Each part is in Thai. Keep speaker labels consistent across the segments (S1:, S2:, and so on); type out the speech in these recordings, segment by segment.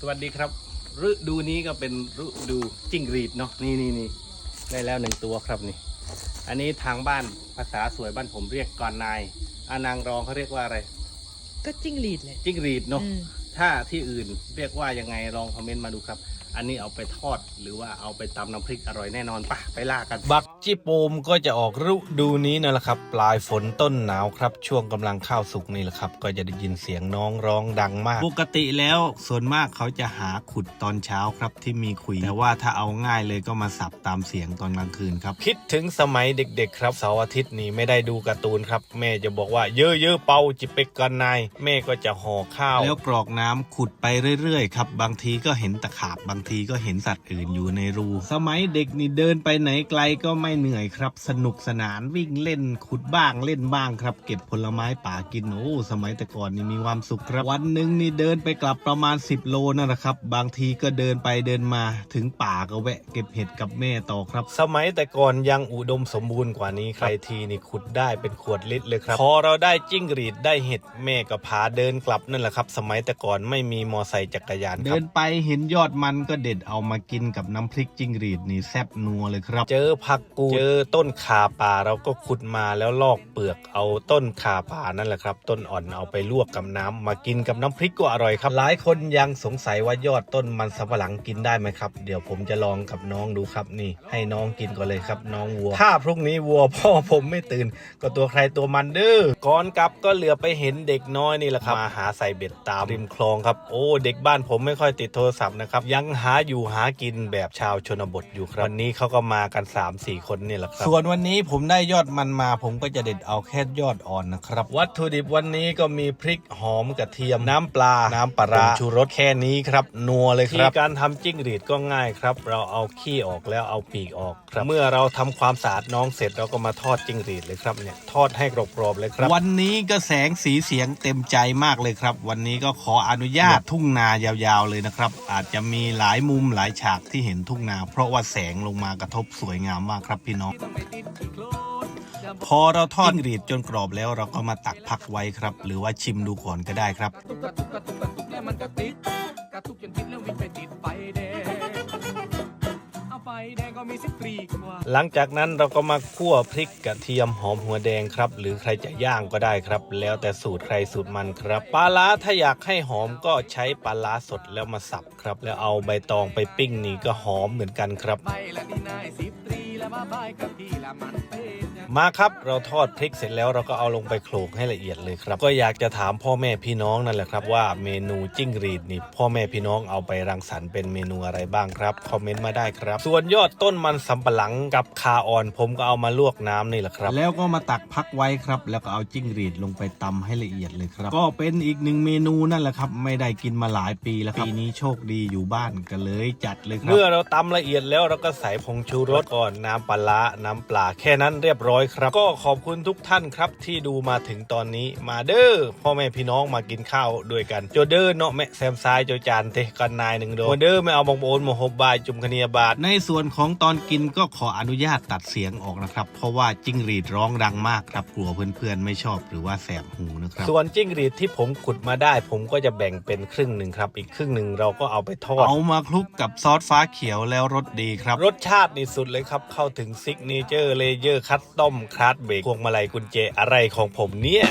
S1: สวัสดีครับ ฤดูนี้ก็เป็นฤดูจิ้งหรีดเนาะนี่นี่นี่ได้แล้วหนึ่งตัวครับนี่ อันนี้ทางบ้านภาษาสวยบ้านผมเรียกก่อนนายอานางรองเขาเรียกว่าอะไร
S2: ก็จิ้งหรีดเลย
S1: จิ้งหรีดเนาะ
S2: อืม
S1: ถ้าที่อื่นเรียกว่ายังไงลองคอมเมนต์มาดูครับ อันนี้เอาไปทอดหรือว่าเอาไปตำน้ำพริกอร่อยแน่นอนปะไปล่ากัน บัก จิโปมก็จะออกฤดูนี้นั่นแหละครับ ปลายฝนต้นหนาวครับ ช่วงกำลังข้าวสุกนี่แหละครับ ก็จะได้ยินเสียงน้องร้องดังมาก ปกติแล้วส่วนมากเขาจะหาขุดตอนเช้าครับที่มีขุย แต่ว่าถ้าเอาง่ายเลยก็มาสับตามเสียงตอนกลางคืนครับ คิดถึงสมัยเด็ก ๆ ครับเสาร์อาทิตย์นี้ไม่ได้ดูการ์ตูนครับ แม่จะบอกว่าเยอะเยอะๆเป่าจิเป็กกันนายแม่ก็จะห่อข้าว แล้วกรอกน้ำขุดไปเรื่อยๆครับบางทีก็เห็นตะขาบบางทีก็เห็นสัตว์อื่นอยู่ในรู สมัยเด็กนี่เดินไปไหนไกลก็ไม่เหนื่อยครับ สนุกสนานวิ่งเล่นขุดบ้างเล่นบ้างครับ เก็บผลไม้ป่ากินโอ้สมัยแต่ก่อนนี่มีความสุขครับ วันหนึ่งนี่เดินไปกลับประมาณ 10 โลนั่นแหละครับ บางทีก็เดินไปเดินมาถึงป่าก็แวะ เก็บเห็ดกับแม่ต่อครับ สมัยแต่ก่อนยังอุดมสมบูรณ์กว่านี้ใครทีนี่ขุดได้เป็นขวดลิตรเลยครับพอเราได้จิ้งหรีดได้เห็ดแม่ก็พาเดินกลับนั่นแหละครับ สมัยแต่ก่อนไม่มีมอไซค์จักรยานเดินไปเห็นยอดมันก็เด็ดเอามากินกับน้ำพริกจิ้งหรีดนี่แซ่บนัวเลยครับ เจอผักกูดเจอต้นขาป่าเราก็ขุดมาแล้วลอกเปลือกเอาต้นขาป่านั่นแหละครับ ต้นอ่อนเอาไปลวกกับน้ำมากินกับน้ำพริกก็อร่อยครับ หลายคนยังสงสัยว่ายอดต้นมันสำปะหลังกินได้ไหมครับ เดี๋ยวผมจะลองกับน้องดูครับนี่ ให้น้องกินก่อนเลยครับ น้องวัว ถ้าพรุ่งนี้วัวพ่อผมไม่ตื่น ก็ตัวใครตัวมันเด้อก่อนกลับก็เหลือไปเห็นเด็กน้อยนี่แหละครับมาหาใส่เบ็ดตามริมคลองครับโอ้เด็กบ้านผมไม่ค่อยติดโทรศัพท์นะครับยังหาอยู่หากินแบบชาวชนบทอยู่ครับวันนี้เขาก็มากัน3-4คนนี่แหละครับ ส่วนวันนี้ผมได้ยอดมันมา ผมก็จะเด็ดเอาแค่ยอดอ่อนนะครับ วัตถุดิบวันนี้ก็มีพริกหอมกระเทียมน้ำปลา น้ำปลาร้าผงชูรสแค่นี้ครับ นัวเลยครับการทำจิ้งหรีดก็ง่ายครับ เราเอาขี้ออกแล้วเอาปีกออกครับ เมื่อเราทำความสะอาดน้องเสร็จเราก็มาทอดจิ้งหรีดเลยครับเนี่ยทอดให้กรอบๆเลยครับ วันนี้ก็แสงสีเสียงเต็มใจมากเลยครับ วันนี้ก็ขออนุญาตทุ่งนายาวๆเลยนะครับ อาจจะมีหลายมุมหลายฉากที่เห็นทุ่งนา เพราะว่าแสงลงมากระทบสวยงามมากครับพี่น้อง พอเราทอดจิ้งหรีดจนกรอบแล้วเราก็มาตักพักไว้ครับ หรือว่าชิมดูก่อนก็ได้ครับหลังจากนั้นเราก็มาคั่วพริกกระเทียมหอมหัวแดงครับ หรือใครจะย่างก็ได้ครับ แล้วแต่สูตรใครสูตรมันครับปลาล้าถ้าอยากให้หอมก็ใช้ปลาล้าสดแล้วมาสับครับ แล้วเอาใบตองไปปิ้งนี่ก็หอมเหมือนกันครับ
S3: มาบายกับพี่ละมันเป็นยัง
S1: มาครับเราทอดพริกเสร็จแล้วเราก็เอาลงไปโขลกให้ละเอียดเลยครับ ก็อยากจะถามพ่อแม่พี่น้องนั่นแหละครับว่าเมนูจิ้งหรีดนี่พ่อแม่พี่น้องเอาไปรังสรรค์เป็นเมนูอะไรบ้างครับคอมเมนต์มาได้ครับ ส่วนยอดต้นมันสำปะหลังกับคาอ่อน ผมก็เอามาลวกน้ำนี่แหละครับ แล้วก็มาตักพักไว้ครับ แล้วก็เอาจิ้งหรีดลงไปตำให้ละเอียดเลยครับ ก็เป็นอีกหนึ่งเมนูนั่นแหละครับไม่ได้กินมาหลายปีแล้วครับปีนี้โชคดีอยู่บ้านก็เลยจัดเลยครับเมื่อเราตำละเอียดแล้วเราก็ใส่ผงชูรสก่อนน้ำปลาร้าน้ำปลาแค่นั้นเรียบร้อยครับ ก็ขอบคุณทุกท่านครับที่ดูมาถึงตอนนี้มาเด้อพ่อแม่พี่น้องมากินข้าวด้วยกันโจเด้อเนาะแม่แซมซ้ายโจจานเตะกันนายหนึ่งโดโจเด้อไม่เอาบองโอนโมโหบายจุมคเนียบาท ในส่วนของตอนกินก็ขออนุญาตตัดเสียงออกนะครับ เพราะว่าจิ้งหรีดร้องดังมากครับกลัวเพื่อนๆไม่ชอบหรือว่าแสบหูนะครับส่วนจิ้งหรีดที่ผมขุดมาได้ ผมก็จะแบ่งเป็นครึ่งหนึ่งครับอีกครึ่งหนึ่งเราก็เอาไปทอดเอามาคลุกกับซอสฟ้าเขียวแล้วรสดีครับ รสชาตินี่สุดเลยครับเข้าถึงซิกเนเจอร์เลเยอร์คัสตอมคราสเบรกพวงมาลัยกุญแจอะไรของผมเนี่ย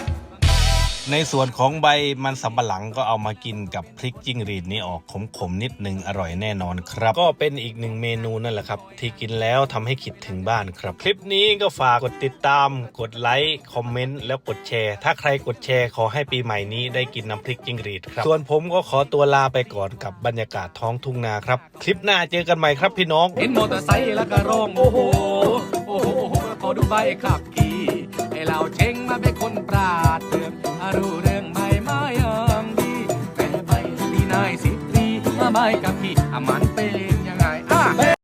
S1: ในส่วนของใบมันสำปะหลังก็เอามากินกับพริกจิ้งหรีดนี้ออกขมๆนิดนึงอร่อยแน่นอนครับ ก็เป็นอีกหนึ่งเมนูนั่นแหละครับ ที่กินแล้วทำให้คิดถึงบ้านครับ คลิปนี้ก็ฝากกดติดตาม กดไลค์คอมเมนต์แล้วกดแชร์ ถ้าใครกดแชร์ขอให้ปีใหม่นี้ได้กินน้ำพริกจิ้งหรีดครับ ส่วนผมก็ขอตัวลาไปก่อนกับบรรยากาศท้องทุ่งนาครับ คลิปหน้าเจอกันใหม่ครับพี่น้อง
S3: เห็นมอเตอร์ไซค์แล้วก็ร้องโอ้โหโอ้โหโอ้โหขอดูใบขับขี่ไอ้ เราเจงมาเป็นคนปราดเรื่องรู้เรื่องใหม่ไม่ยังดีแต่ไปดีนายสิบปีมาใบกับพี่มันเป็นยังไงอะ